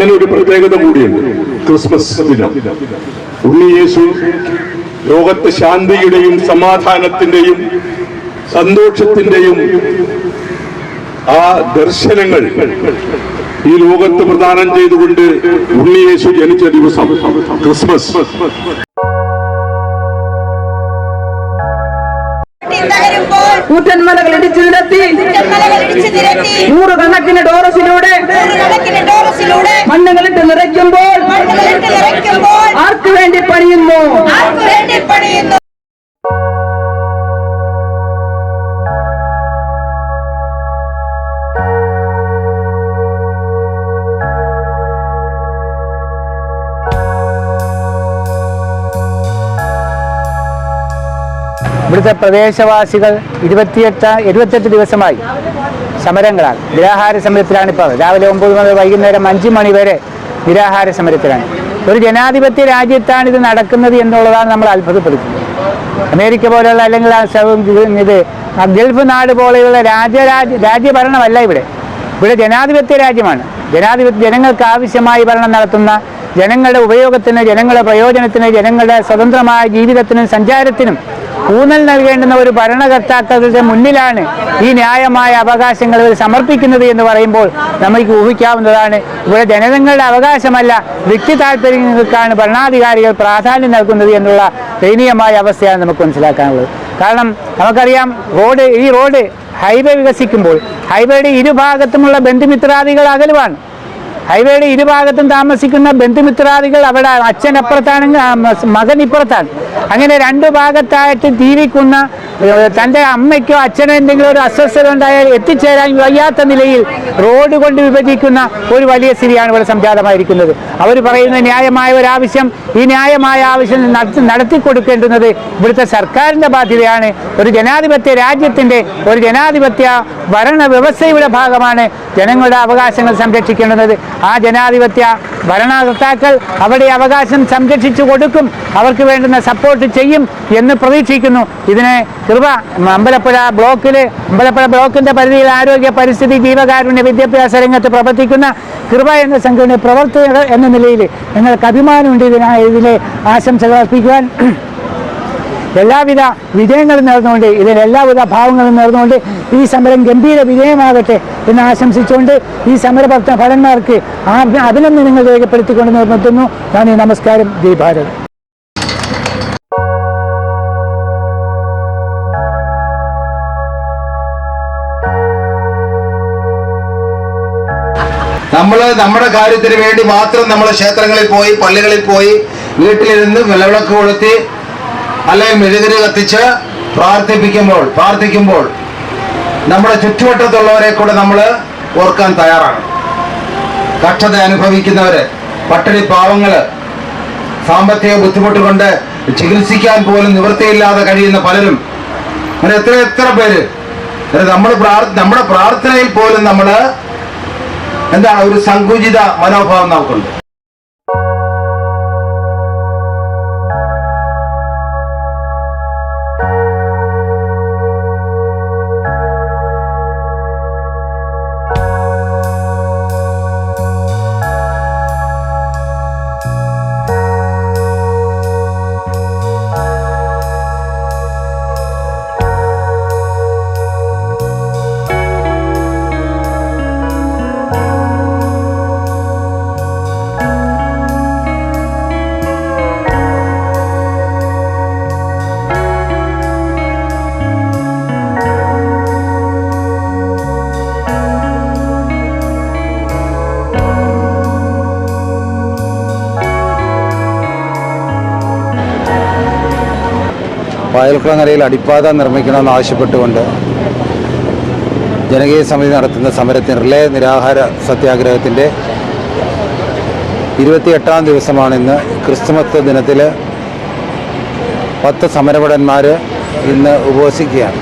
അങ്ങനെ ഒരു പ്രത്യേകത കൂടിയുണ്ട്. ക്രിസ്മസ് ദിനം. ഉണ്ണി യേശു ലോകത്ത് ശാന്തിയുടെയും സമാധാനത്തിന്റെയും സന്തോഷത്തിന്റെയും ആ ദർശനങ്ങൾ ഈ ലോകത്ത് പ്രദാനം ചെയ്തുകൊണ്ട് ഉണ്ണി യേശു ജനിച്ച ദിവസം ക്രിസ്മസ്. തകരുമ്പോൾ കൂറ്റൻമലകൾ ഇടിച്ചു നിരത്തി. നൂറുകണക്കിന് ഡോറസിലൂടെ മണ്ണുകളിട്ട് നിറയ്ക്കുമ്പോൾ ആർക്കു വേണ്ടി പണിയുന്നു? ഇവിടുത്തെ പ്രദേശവാസികൾ ഇരുപത്തിയെട്ട് ഇരുപത്തെട്ട് ദിവസമായി സമരങ്ങളാണ്. നിരാഹാര സമരത്തിലാണ് ഇപ്പോൾ രാവിലെ ഒമ്പത് മുതൽ വൈകുന്നേരം അഞ്ച് മണി വരെ നിരാഹാര സമരത്തിലാണ്. ഒരു ജനാധിപത്യ രാജ്യത്താണ് ഇത് നടക്കുന്നത് എന്നുള്ളതാണ് നമ്മൾ അത്ഭുതപ്പെടുത്തുന്നത്. അമേരിക്ക പോലെയുള്ള അല്ലെങ്കിൽ ഇത് ഗൾഫ് നാട് പോലെയുള്ള രാജ്യ രാജ്യഭരണമല്ല ഇവിടെ. ഇവിടെ ജനാധിപത്യ രാജ്യമാണ്. ജനാധിപത്യ ജനങ്ങൾക്ക് ആവശ്യമായി ഭരണം നടത്തുന്ന ജനങ്ങളുടെ ഉപയോഗത്തിന് ജനങ്ങളുടെ പ്രയോജനത്തിന് ജനങ്ങളുടെ സ്വതന്ത്രമായ ജീവിതത്തിനും സഞ്ചാരത്തിനും ഊന്നൽ നൽകേണ്ടുന്ന ഒരു ഭരണകർത്താക്കളുടെ മുന്നിലാണ് ഈ ന്യായമായ അവകാശങ്ങൾ ഇവർ സമർപ്പിക്കുന്നത് എന്ന് പറയുമ്പോൾ നമുക്ക് ഊഹിക്കാവുന്നതാണ്. ഇവിടെ ജനതങ്ങളുടെ അവകാശമല്ല വ്യക്തി താല്പര്യങ്ങൾക്കാണ് ഭരണാധികാരികൾ പ്രാധാന്യം നൽകുന്നത് എന്നുള്ള ദയനീയമായ അവസ്ഥയാണ് നമുക്ക് മനസ്സിലാക്കാനുള്ളത്. കാരണം നമുക്കറിയാം റോഡ് ഈ റോഡ് ഹൈവേ വികസിക്കുമ്പോൾ ഹൈവേയുടെ ഇരുഭാഗത്തുമുള്ള ബന്ധുമിത്രാദികൾ അകലുവാണ് ഹൈവേയുടെ ഇരുഭാഗത്തും താമസിക്കുന്ന ബന്ധുമിത്രാദികൾ അവിടെ അച്ഛൻ അപ്പുറത്താണെങ്കിൽ മകൻ ഇപ്പുറത്താണ് അങ്ങനെ രണ്ടു ഭാഗത്തായിട്ട് ജീവിക്കുന്ന തന്റെ അമ്മയ്ക്കോ അച്ഛനോ എന്തെങ്കിലും ഒരു അസ്വസ്ഥത ഉണ്ടായാൽ എത്തിച്ചേരാൻ വയ്യാത്ത നിലയിൽ റോഡ് കൊണ്ട് വിഭജിക്കുന്ന ഒരു വലിയ സ്ഥിതിയാണ് ഇവിടെ സംജാതമായിരിക്കുന്നത്. അവർ പറയുന്ന ന്യായമായ ഒരു ആവശ്യം ഈ ന്യായമായ ആവശ്യം നടത്തി നടത്തി കൊടുക്കേണ്ടുന്നത് ഇവിടുത്തെ സർക്കാരിന്റെ ബാധ്യതയാണ്. ഒരു ജനാധിപത്യ രാജ്യത്തിന്റെ ഒരു ജനാധിപത്യ ഭരണ വ്യവസ്ഥയുടെ ഭാഗമാണ് ജനങ്ങളുടെ അവകാശങ്ങൾ സംരക്ഷിക്കേണ്ടുന്നത് ആ ജനാധിപത്യ ഭരണകർത്താക്കൾ അവരുടെ അവകാശം സംരക്ഷിച്ചു കൊടുക്കും അവർക്ക് വേണ്ടുന്ന സപ്പോർട്ട് ചെയ്യും എന്ന് പ്രതീക്ഷിക്കുന്നു. ഇതിന് കൃപ അമ്പലപ്പുഴ ബ്ലോക്കിൽ അമ്പലപ്പുഴ ബ്ലോക്കിന്റെ പരിധിയിൽ ആരോഗ്യ പരിസ്ഥിതി ജീവകാരുണ്യ വിദ്യാഭ്യാസ രംഗത്ത് പ്രവർത്തിക്കുന്ന കൃപ എന്ന സംഘടന പ്രവർത്തകർ എന്ന നിലയിൽ നിങ്ങൾക്ക് അഭിമാനമുണ്ട്. ഇതിനായി ഇതിലെ ആശംസകൾ അർപ്പിക്കുവാൻ എല്ലാവിധ വിജയങ്ങളും നേർന്നുകൊണ്ട് ഇതിൽ എല്ലാവിധ ഭാവങ്ങളും നേർന്നുകൊണ്ട് ഈ സമരം ഗംഭീര വിജയമാകട്ടെ എന്ന് ആശംസിച്ചുകൊണ്ട് ഈ സമരഭക്ത ഭടന്മാർക്ക് അഭിനന്ദനങ്ങൾ രേഖപ്പെടുത്തിക്കൊണ്ട് നിർത്തുന്നു. നന്ദി നമസ്കാരം. ജയ് ഭാരത്. നമ്മൾ നമ്മുടെ കാര്യത്തിന് വേണ്ടി മാത്രം നമ്മൾ ക്ഷേത്രങ്ങളിൽ പോയി പള്ളികളിൽ പോയി വീട്ടിലിരുന്ന് വിളവിളക്ക് കൊളുത്തി അല്ലെങ്കിൽ മെഴുകുതിരി കത്തിച്ച് പ്രാർത്ഥിപ്പിക്കുമ്പോൾ പ്രാർത്ഥിക്കുമ്പോൾ നമ്മുടെ ചുറ്റുവട്ടത്തുള്ളവരെ കൂടെ നമ്മൾ ഓർക്കാൻ തയ്യാറാണ്. കഷ്ടത അനുഭവിക്കുന്നവര് പട്ടിണി പാവങ്ങൾ സാമ്പത്തിക ബുദ്ധിമുട്ട് കൊണ്ട് ചികിത്സിക്കാൻ പോലും നിവൃത്തിയില്ലാതെ കഴിയുന്ന പലരും. അങ്ങനെ എത്ര എത്ര പേര്. നമ്മൾ നമ്മുടെ പ്രാർത്ഥനയിൽ പോലും നമ്മൾ എന്താണ് ഒരു സങ്കുചിത മനോഭാവം നമുക്കുണ്ട്. പായൽക്കുളങ്ങരയിൽ അടിപ്പാത നിർമ്മിക്കണമെന്ന് ആവശ്യപ്പെട്ടുകൊണ്ട് ജനകീയ സമിതി നടത്തുന്ന സമരത്തിന് റിലേ നിരാഹാര സത്യാഗ്രഹത്തിന്റെ ഇരുപത്തിയെട്ടാം ദിവസമാണ് ഇന്ന് ക്രിസ്തുമസ് ദിനത്തിൽ പത്ത് സമരഭടന്മാർ ഇന്ന് ഉപവസിക്കുകയാണ്.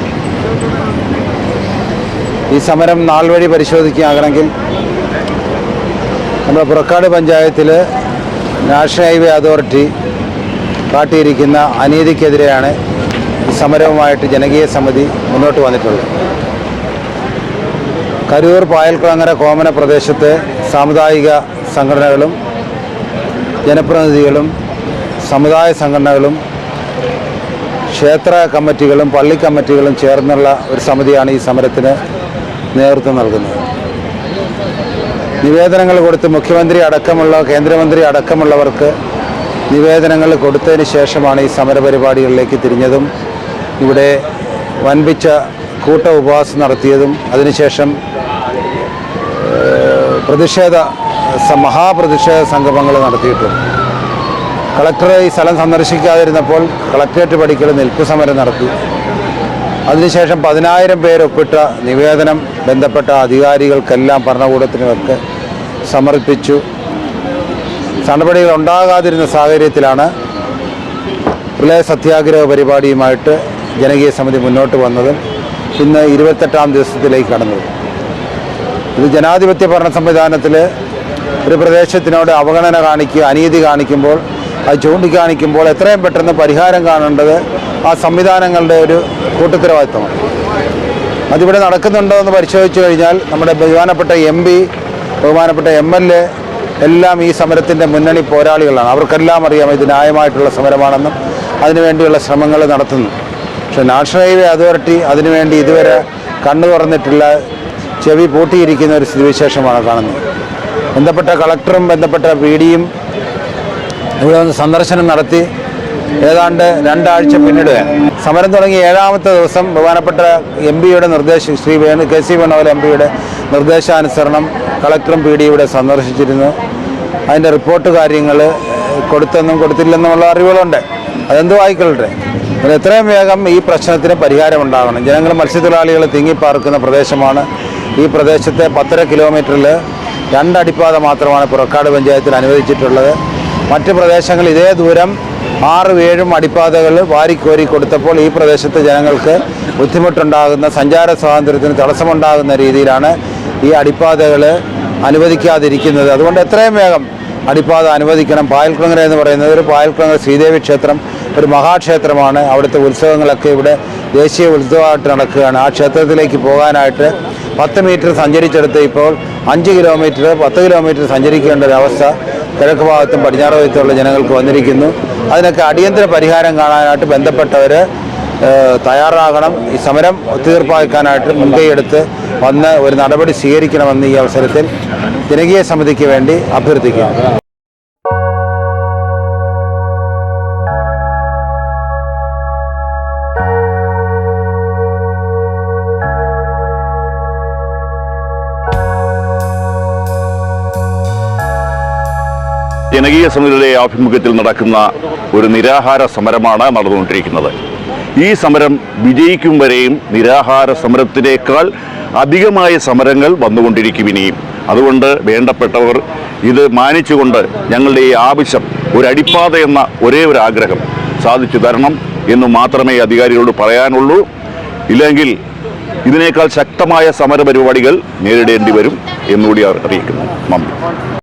ഈ സമരം നാൾ വഴി പരിശോധിക്കുകയാണെങ്കിൽ നമ്മുടെ പുറക്കാട് പഞ്ചായത്തിൽ നാഷണൽ ഹൈവേ അതോറിറ്റി കാട്ടിയിരിക്കുന്ന അനീതിക്കെതിരെയാണ് സമരവുമായിട്ട് ജനകീയ സമിതി മുന്നോട്ട് വന്നിട്ടുള്ളത് കരൂർ പായൽക്കുളങ്ങര കോമന പ്രദേശത്തെ സാമുദായിക സംഘടനകളും ജനപ്രതിനിധികളും സമുദായ സംഘടനകളും ക്ഷേത്ര കമ്മിറ്റികളും പള്ളി കമ്മിറ്റികളും ചേർന്നുള്ള ഒരു സമിതിയാണ് ഈ സമരത്തിന് നേതൃത്വം നൽകുന്നത്. നിവേദനങ്ങൾ കൊടുത്ത് മുഖ്യമന്ത്രി അടക്കമുള്ള കേന്ദ്രമന്ത്രി അടക്കമുള്ളവർക്ക് നിവേദനങ്ങൾ കൊടുത്തതിന് ശേഷമാണ് ഈ സമരപരിപാടികളിലേക്ക് തിരിഞ്ഞതും ഇവിടെ വൻപിച്ച കൂട്ട ഉപവാസം നടത്തിയതും അതിനുശേഷം പ്രതിഷേധ മഹാപ്രതിഷേധ സംഗമങ്ങൾ നടത്തിയിട്ടുണ്ട് കളക്ടർ ഈ സ്ഥലം സന്ദർശിക്കാതിരുന്നപ്പോൾ കളക്ടറേറ്റ് പടിക്കൽ നിൽപ്പ് സമരം നടത്തി. അതിനുശേഷം പതിനായിരം പേരൊപ്പിട്ട നിവേദനം ബന്ധപ്പെട്ട അധികാരികൾക്കെല്ലാം ഭരണകൂടത്തിനുമൊക്കെ സമർപ്പിച്ചു. നടപടികൾ ഉണ്ടാകാതിരുന്ന സാഹചര്യത്തിലാണ് പ്രളയ സത്യാഗ്രഹ പരിപാടിയുമായിട്ട് ജനകീയ സമിതി മുന്നോട്ട് വന്നതും ഇന്ന് ഇരുപത്തെട്ടാം ദിവസത്തിലേക്ക് കടന്നത്. ഇത് ജനാധിപത്യ ഭരണ സംവിധാനത്തിൽ ഒരു പ്രദേശത്തിനോട് അവഗണന കാണിക്കുക അനീതി കാണിക്കുമ്പോൾ അത് ചൂണ്ടിക്കാണിക്കുമ്പോൾ എത്രയും പെട്ടെന്ന് പരിഹാരം കാണേണ്ടത് ആ സംവിധാനങ്ങളുടെ ഒരു കൂട്ടുത്തരവാദിത്തമാണ്. അതിവിടെ നടക്കുന്നുണ്ടോ എന്ന് പരിശോധിച്ചു കഴിഞ്ഞാൽ നമ്മുടെ ബഹുമാനപ്പെട്ട എം പി ബഹുമാനപ്പെട്ട എം എൽ എ എല്ലാം ഈ സമരത്തിന്റെ മുന്നണി പോരാളികളാണ്. അവർക്കെല്ലാം അറിയാം ഇത് ന്യായമായിട്ടുള്ള സമരമാണെന്നും അതിനുവേണ്ടിയുള്ള ശ്രമങ്ങൾ നടത്തുന്നു. പക്ഷേ നാഷണൽ ഹൈവേ അതോറിറ്റി അതിനുവേണ്ടി ഇതുവരെ കണ്ണു തുറന്നിട്ടില്ല. ചെവി പൂട്ടിയിരിക്കുന്ന ഒരു സ്ഥിതിവിശേഷമാണ് കാണുന്നത്. ബന്ധപ്പെട്ട കളക്ടറും ബന്ധപ്പെട്ട പി ഡിയും ഇവിടെ വന്ന് സന്ദർശനം നടത്തി. ഏതാണ്ട് രണ്ടാഴ്ച പിന്നിടുകയാണ് സമരം തുടങ്ങി ഏഴാമത്തെ ദിവസം ബഹുമാനപ്പെട്ട എം പിയുടെ നിർദ്ദേശം Shri Venu K C Venugopal M പിയുടെ നിർദ്ദേശാനുസരണം കളക്ടറും പി ഡി ഇവിടെ സന്ദർശിച്ചിരുന്നു. അതിന്റെ റിപ്പോർട്ട് കാര്യങ്ങൾ കൊടുത്തെന്നും കൊടുത്തില്ലെന്നുമുള്ള അറിവുകളുണ്ട്. അതെന്തോ ആയിക്കൊള്ളട്ടെ അത് എത്രയും വേഗം ഈ പ്രശ്നത്തിന് പരിഹാരം ഉണ്ടാകണം ജനങ്ങൾ മത്സ്യത്തൊഴിലാളികൾ തിങ്ങിപ്പാർക്കുന്ന പ്രദേശമാണ്. ഈ പ്രദേശത്തെ പത്തര കിലോമീറ്ററിൽ രണ്ടടിപ്പാത മാത്രമാണ് പുറക്കാട് പഞ്ചായത്തിൽ അനുവദിച്ചിട്ടുള്ളത്. മറ്റ് പ്രദേശങ്ങൾ ഇതേ ദൂരം ആറും ഏഴും അടിപ്പാതകൾ വാരിക്കോരി കൊടുത്തപ്പോൾ ഈ പ്രദേശത്തെ ജനങ്ങൾക്ക് ബുദ്ധിമുട്ടുണ്ടാകുന്ന സഞ്ചാര സ്വാതന്ത്ര്യത്തിന് തടസ്സമുണ്ടാകുന്ന രീതിയിലാണ് ഈ അടിപ്പാതകൾ അനുവദിക്കാതിരിക്കുന്നത്. അതുകൊണ്ട് എത്രയും വേഗം അടിപ്പാത അനുവദിക്കണം. പായൽക്കുളങ്ങര എന്ന് പറയുന്നത് ഒരു പായൽക്കുളങ്ങര ശ്രീദേവി ക്ഷേത്രം ഒരു മഹാക്ഷേത്രമാണ്. അവിടുത്തെ ഉത്സവങ്ങളൊക്കെ ഇവിടെ ദേശീയ ഉത്സവമായിട്ട് നടക്കുകയാണ്. ആ ക്ഷേത്രത്തിലേക്ക് പോകാനായിട്ട് പത്ത് മീറ്റർ സഞ്ചരിച്ചെടുത്ത് ഇപ്പോൾ അഞ്ച് കിലോമീറ്റർ പത്ത് കിലോമീറ്റർ സഞ്ചരിക്കേണ്ട ഒരു അവസ്ഥ കിഴക്ക് ഭാഗത്തും പടിഞ്ഞാറ് ഭാഗത്തുമുള്ള ജനങ്ങൾക്ക് വന്നിരിക്കുന്നു. അതിനൊക്കെ അടിയന്തര പരിഹാരം കാണാനായിട്ട് ബന്ധപ്പെട്ടവർ തയ്യാറാകണം. ഈ സമരം ഒത്തുതീർപ്പാക്കാനായിട്ട് മുൻകൈയെടുത്ത് വന്ന് ഒരു നടപടി സ്വീകരിക്കണമെന്ന് ഈ അവസരത്തിൽ ജനകീയ സമിതിക്ക് വേണ്ടി അഭ്യർത്ഥിക്കുകയാണ് ജനകീയ സമിതിയുടെ ആഭിമുഖ്യത്തിൽ നടക്കുന്ന ഒരു നിരാഹാര സമരമാണ് നടന്നുകൊണ്ടിരിക്കുന്നത്. ഈ സമരം വിജയിക്കും വരെയും നിരാഹാര സമരത്തിനേക്കാൾ അധികമായ സമരങ്ങൾ വന്നുകൊണ്ടിരിക്കും ഇനിയും. അതുകൊണ്ട് വേണ്ടപ്പെട്ടവർ ഇത് മാനിച്ചുകൊണ്ട് ഞങ്ങളുടെ ഈ ആവശ്യം ഒരു എന്ന ഒരേ ഒരു ആഗ്രഹം സാധിച്ചു തരണം എന്ന് മാത്രമേ അധികാരികളോട് പറയാനുള്ളൂ. ഇല്ലെങ്കിൽ ഇതിനേക്കാൾ ശക്തമായ സമര പരിപാടികൾ നേരിടേണ്ടി വരും എന്നുകൂടി അറിയിക്കുന്നു. നന്ദി.